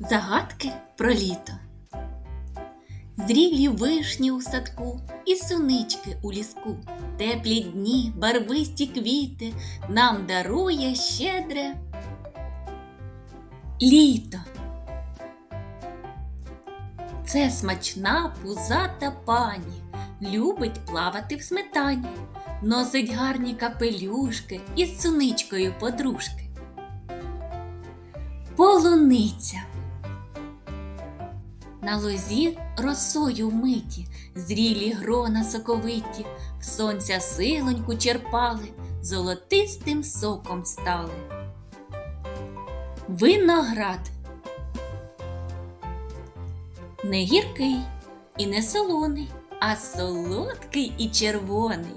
Загадки про літо. Зрілі вишні у садку і сунички у ліску. Теплі дні, барвисті квіти нам дарує щедре літо. Це смачна пузата пані, любить плавати в сметані, носить гарні капелюшки із суничкою подружки. Полуниця. На лозі росою вмиті, зрілі грона соковиті, в сонця силоньку черпали, золотистим соком стали. Виноград не гіркий і не солоний, а солодкий і червоний.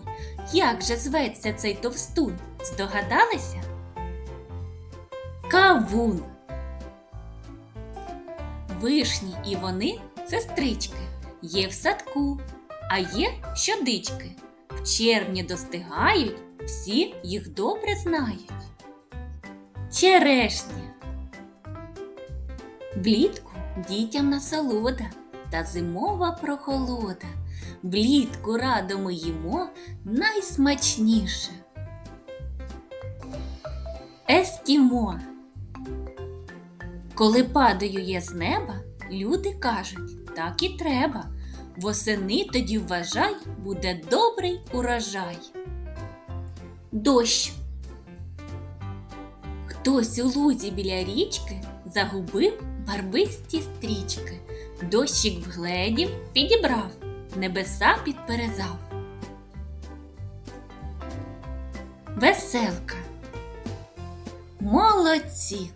Як же зветься цей товстун? Здогадалися? Кавун. Вишні і вони сестрички, є в садку, а є щодички. В червні достигають, всі їх добре знають. Черешня. Влітку дітям насолода та зимова прохолода. Влітку радо ми їмо найсмачніше. Ескімо. Коли падаю я з неба, люди кажуть, так і треба. Восени тоді вважай, буде добрий урожай. Дощ. Хтось у лузі біля річки загубив барвисті стрічки. Дощик вгледів, підібрав, небеса підперезав. Веселка. Молодці!